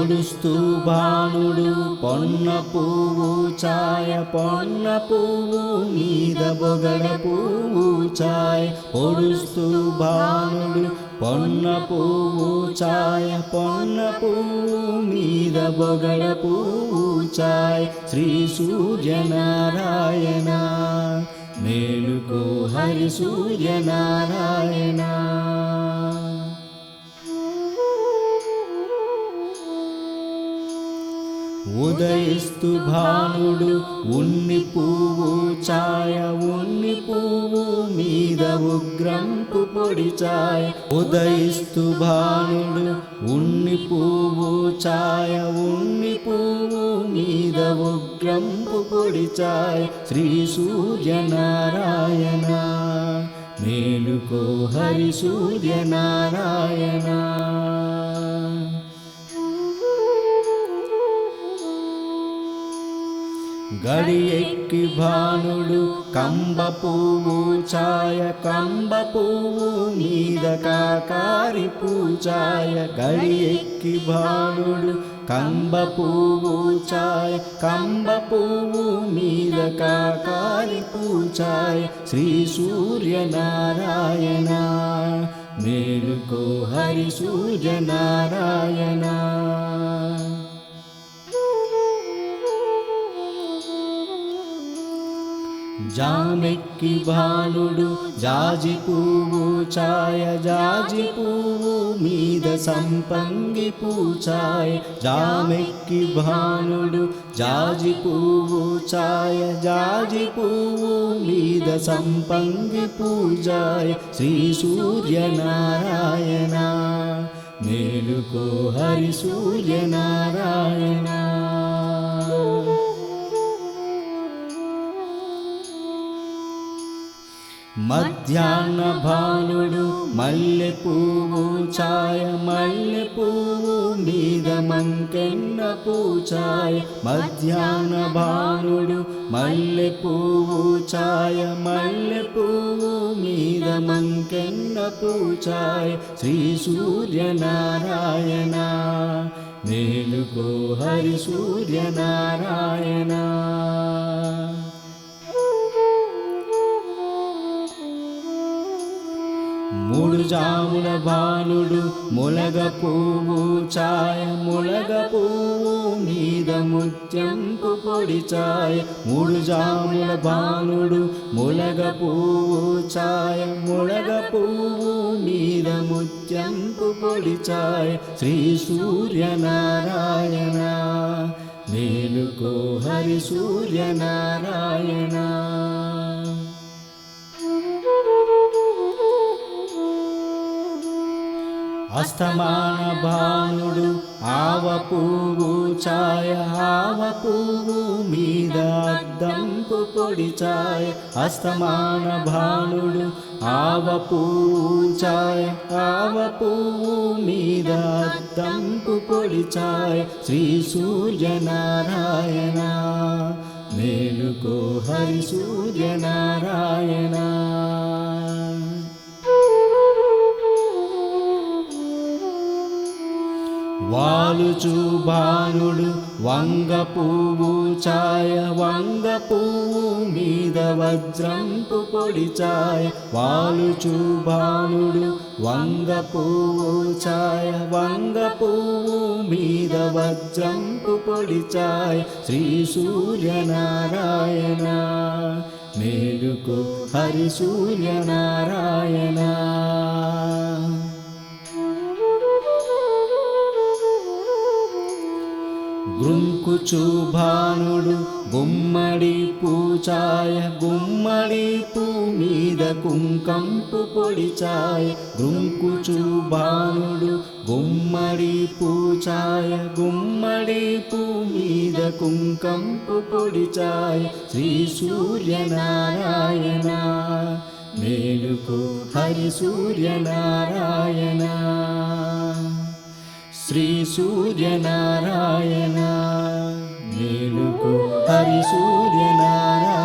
పొడుస్తూ బాణుడు పొన్న పువ్వు ఛాయ పొన్న పువ్వు మీద బొగడ పువ్వు ఛాయ పొడుస్తూ బాణుడు పొన్న పువ్వు ఛాయ పొన్న పువ్వు మీద బొగడ పువ్వు ఛాయ శ్రీ సూర్యనారాయణ మేలుకో హరి సూర్యనారాయణ. ఉదయిస్తు భానుడు ఉన్ని పువ్వు ఛాయ ఉన్ని పువ్వు మీద ఉగ్రంపు పొడి ఛాయ ఉదయిస్తు భానుడు ఉన్ని పువ్వు ఛాయ ఉన్ని పువ్వు మీద ఉగ్రంపు పొడి ఛాయ శ్రీ సూర్యనారాయణ మేలుకో హరి సూర్యనారాయణ. గడి ఎక్కి భానుడు కంబ పువ్వు ఛాయ కంబ పువ్వు మీద కాకారి పూజాయ. గడి ఎక్కి భానుడు కంబ పువ్వు ఛాయ కంబ పువ్వు మీద కాకారి పూజాయ. శ్రీ సూర్యనారాయణ మేలుకో హరి సూర్యనారాయణ. జామెక్కి భానుడు జాజి పువ్వు ఛాయ జాజి పువ్వు మీద సంపంగి పూచాయ. జామెక్కి భానుడు జాజి పువ్వు ఛాయ జాజి పువ్వు మీద సంపంగి పూజాయ. శ్రీ సూర్యనారాయణ మేలుకో హరి సూర్యనారాయణ. మధ్యాహ్న భానుడు మల్లె పువ్వు ఛాయ మల్లె పువ్వు మీద మంకెన్న పూచాయ. మధ్యాహ్న భానుడు మల్లె పువ్వు ఛాయ మల్లె పువ్వు మీద మంకెన్న పూచాయ. శ్రీ సూర్యనారాయణ మేలుకో హరి సూర్యనారాయణ. మూడు జాముల బాలుడు ములగ పువ్వు ఛాయ ములగ పువ్వు మీద ముత్యంపు పొడి ఛాయ మూడు జాముల బాలుడు ములగ పువ్వు ఛాయ ములగ పువ్వు మీద ముత్యంపు పొడి ఛాయ శ్రీ సూర్యనారాయణ మేలుకో హరి సూర్యనారాయణ. అస్తమాన భానుడు ఆవ పువ్వు ఛాయ ఆవ పువ్వు మీద అద్దంపు పొడి ఛాయ. అస్తమాన భానుడు ఆవ పువ్వు ఛాయ ఆవ పువ్వు మీద అద్దంపు పొడి ఛాయ. శ్రీ సూర్యనారాయణ మేలుకో హరి సూర్యనారాయణ. వాలుచు భానుడు వంగ పువ్వు ఛాయ వంగ పువ్వు మీద వజ్రంపు పొడి ఛాయ వాలుచు భానుడు వంగ పువ్వు ఛాయ వంగ పువ్వు మీద వజ్రంపు పొడి ఛాయ శ్రీ సూర్యనారాయణ మేలుకు హరి సూర్యనారాయణ. చూభానుడు గుమ్మడి పూచాయ గుమ్మడి పూ మీద కుంకంపు పొడిచాయ గృంకుచు భానుడు గుమ్మడి పూచాయ గుమ్మడి పూ మీద కుంకంపు పొడిచాయ శ్రీ సూర్యనారాయణ మేలుకు హరి సూర్యనారాయణ. శ్రీ సూర్యనారాయణ. మేలుకు. హరి సూర్యనారా